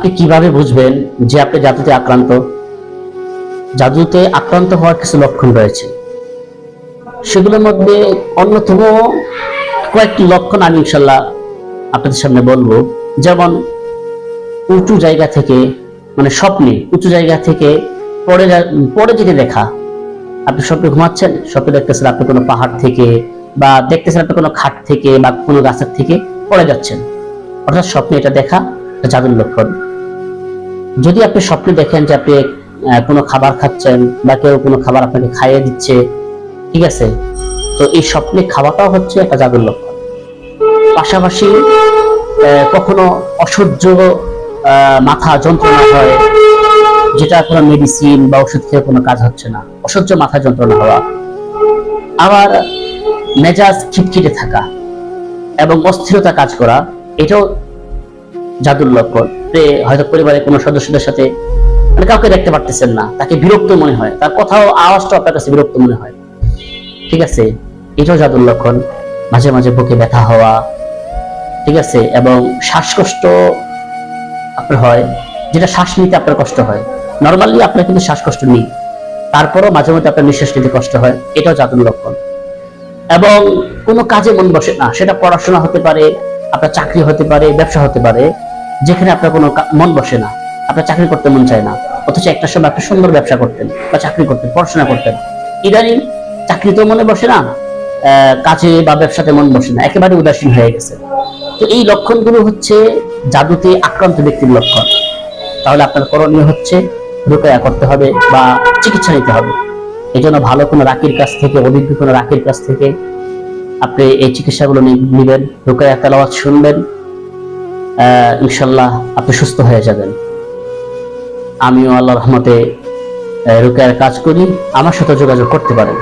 আপনি কীভাবে বুঝবেন যে আপনি জাদুতে আক্রান্ত? জাদুতে আক্রান্ত হওয়ার কিছু লক্ষণ রয়েছে। সেগুলোর মধ্যে অন্যতম কয়েকটি লক্ষণ আমি ইনশাল্লাহ আপনাদের সামনে বলব। যেমন, উঁচু জায়গা থেকে মানে স্বপ্নে, উঁচু জায়গা থেকে পড়ে পড়ে যেতে দেখা। আপনি স্বপ্নে ঘুমাচ্ছেন, স্বপ্নে দেখতেছেন আপনি কোনো পাহাড় থেকে বা দেখতেছেন আপনি কোনো খাট থেকে বা কোনো গাছের থেকে পড়ে যাচ্ছেন। অর্থাৎ স্বপ্নে এটা দেখা জাদুর লক্ষণ। যদি আপনি স্বপ্নে দেখেন যে আপনি কোনো খাবার খাচ্ছেন বা কেউ কোনো খাবার আপনাকে খাইয়ে দিচ্ছে, ঠিক আছে? তো এই স্বপ্নে খাওয়াটাও হচ্ছে একটা জাদুর লক্ষণ। পাশাপাশি কখনো অসহ্য মাথা যন্ত্রণা হয়, যেটা কোনো মেডিসিন বা ওষুধ খেয়ে কোনো কাজ হচ্ছে না। অসহ্য মাথা যন্ত্রণা হওয়া। আবার মেজাজ খিটখিটে থাকা এবং অস্থিরতা কাজ করা, এটাও জাদুর লক্ষণ। হয়তো পরিবারের কোনো সদস্যদের সাথে মানে কাউকে দেখতে পারতেছেন না, তাকে বিরক্ত মনে হয়, তার কথাও আওয়াজটা আপনার কাছে বিরক্ত মনে হয়। ঠিক আছে? এটাও জাদুর লক্ষণ। মাঝে মাঝে বুকে ব্যথা হওয়া। ঠিক আছে? এবং শ্বাসকষ্ট আপনার হয়, যেটা শ্বাস নিতে আপনার কষ্ট হয়। নর্মালি আপনার কিন্তু শ্বাসকষ্ট নেই। তারপরও মাঝে মধ্যে আপনার নিঃশ্বাস নিতে কষ্ট হয়। এটাও জাদুর লক্ষণ। এবং কোনো কাজে মন বসে না। সেটা পড়াশোনা হতে পারে, আপনার চাকরি হতে পারে, ব্যবসা হতে পারে। যেখানে আপনার কোনো মন বসে না, আপনার চাকরি করতে মন চায় না, অথচ একটা সময় আপনি সুন্দর ব্যবসা করতেন বা চাকরি করতেন, পড়াশোনা করতেন। ইদানিং চাকরিতেও মনে বসে না কাজে বা ব্যবসাতে মন বসে না, একেবারে উদাসীন হয়ে গেছে। তো এই লক্ষণগুলো হচ্ছে জাদুতে আক্রান্ত ব্যক্তির লক্ষণ। তাহলে আপনার করণীয় হচ্ছে রুকায়া করতে হবে বা চিকিৎসা নিতে হবে। এই জন্য ভালো কোনো রাকির কাছ থেকে, অভিজ্ঞ কোনো রাকির কাছ থেকে আপনি এই চিকিৎসাগুলো নিবেন, রুকায়া তেলাওয়াত শুনবেন ইনশাল্লাহ আপনি সুস্থ হয়ে যাবেন। আমিও আল্লাহ রহমতে রুকেয়ার কাজ করি, আমার সাথে যোগাযোগ করতে পারেন।